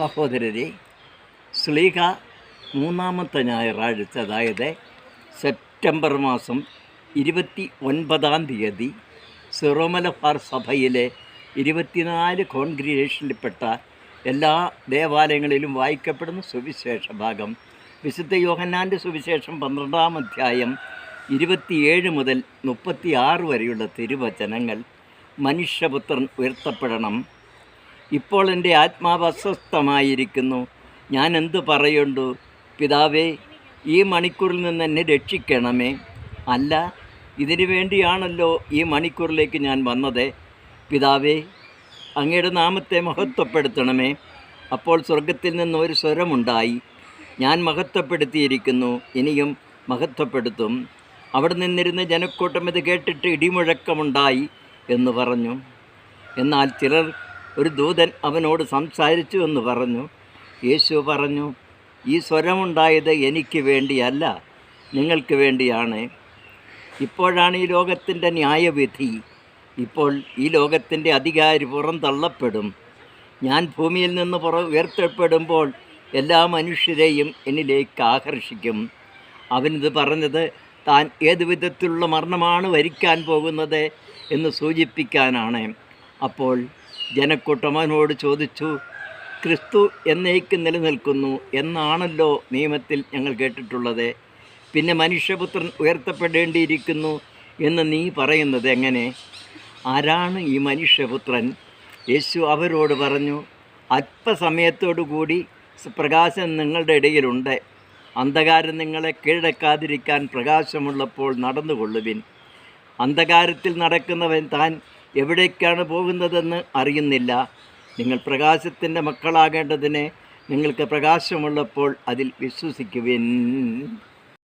സഹോദരരെ സ്ലീഹ മൂന്നാമത്തെ ഞായറാഴ്ച അതായത് സെപ്റ്റംബർ മാസം ഇരുപത്തി ഒൻപതാം തീയതി സിറോമലഫാർ സഭയിലെ ഇരുപത്തിനാല് കോൺഗ്രിഗേഷനിൽപ്പെട്ട എല്ലാ ദേവാലയങ്ങളിലും വായിക്കപ്പെടുന്ന സുവിശേഷ ഭാഗം വിശുദ്ധ യോഹന്നാന്റെ സുവിശേഷം പന്ത്രണ്ടാം അധ്യായം ഇരുപത്തിയേഴ് മുതൽ മുപ്പത്തിയാറ് വരെയുള്ള തിരുവചനങ്ങൾ മനുഷ്യപുത്രൻ ഉയർത്തപ്പെടണം. ഇപ്പോൾ എന്റെ ആത്മാവ് അസ്വസ്ഥമായിരിക്കുന്നു. ഞാൻ എന്ത് പറയുണ്ടു? പിതാവേ ഈ മണിക്കൂറിൽ നിന്ന് എന്നെ രക്ഷിക്കണമേ. അല്ല ഇതിനു വേണ്ടിയാണല്ലോ ഈ മണിക്കൂറിലേക്ക് ഞാൻ വന്നത്. പിതാവേ അങ്ങയുടെ നാമത്തെ മഹത്വപ്പെടുത്തണമേ. അപ്പോൾ സ്വർഗത്തിൽ നിന്ന് ഒരു സ്വരമുണ്ടായി. ഞാൻ മഹത്വപ്പെടുത്തിയിരിക്കുന്നു. ഇനിയും മഹത്വപ്പെടുത്തും. അവിടെ നിന്നിരുന്ന ജനക്കൂട്ടം ഇത് കേട്ടിട്ട് ഇടിമുഴക്കമുണ്ടായി എന്ന് പറഞ്ഞു. എന്നാൽ ചിലർ ഒരു ദൂതൻ അവനോട് സംസാരിച്ചു എന്ന് പറഞ്ഞു. യേശു പറഞ്ഞു ഈ സ്വരമുണ്ടായത് എനിക്ക് വേണ്ടിയല്ല നിങ്ങൾക്ക് വേണ്ടിയാണ്. ഇപ്പോഴാണ് ഈ ലോകത്തിന്റെ ന്യായവിധി. ഇപ്പോൾ ഈ ലോകത്തിന്റെ അധികാരി പുറന്തള്ളപ്പെടും. ഞാൻ ഭൂമിയിൽ നിന്ന് പുറ ഉയർത്തപ്പെടുമ്പോൾ എല്ലാ മനുഷ്യരെയും എന്നിലേക്ക് ആകർഷിക്കും. അവനിത് പറഞ്ഞത് താൻ ഏത് വിധത്തിലുള്ള മരണമാണ് വരിക്കാൻ പോകുന്നത് എന്ന് സൂചിപ്പിക്കാനാണ്. അപ്പോൾ ജനക്കൂട്ടം ചോദിച്ചു ക്രിസ്തു എന്നേക്ക് നിലനിൽക്കുന്നു എന്നാണല്ലോ നിയമത്തിൽ ഞങ്ങൾ കേട്ടിട്ടുള്ളത്. പിന്നെ മനുഷ്യപുത്രൻ ഉയർത്തപ്പെടേണ്ടിയിരിക്കുന്നു എന്ന് നീ പറയുന്നത് എങ്ങനെ? ആരാണ് ഈ മനുഷ്യപുത്രൻ? യേശു അവരോട് പറഞ്ഞു അല്പസമയത്തോടു കൂടി പ്രകാശം നിങ്ങളുടെ ഇടയിലുണ്ട്. അന്ധകാരം നിങ്ങളെ കീഴടക്കാതിരിക്കാൻ പ്രകാശമുള്ളപ്പോൾ നടന്നുകൊള്ളുവിൻ. അന്ധകാരത്തിൽ നടക്കുന്നവൻ താൻ എവിടേക്കാണ് പോകുന്നതെന്ന് അറിയുന്നില്ല. നിങ്ങൾ പ്രകാശത്തിന്റെ മക്കളാകേണ്ടതിന് നിങ്ങൾക്ക് പ്രകാശമുള്ളപ്പോൾ അതിൽ വിശ്വസിക്കുവിൻ.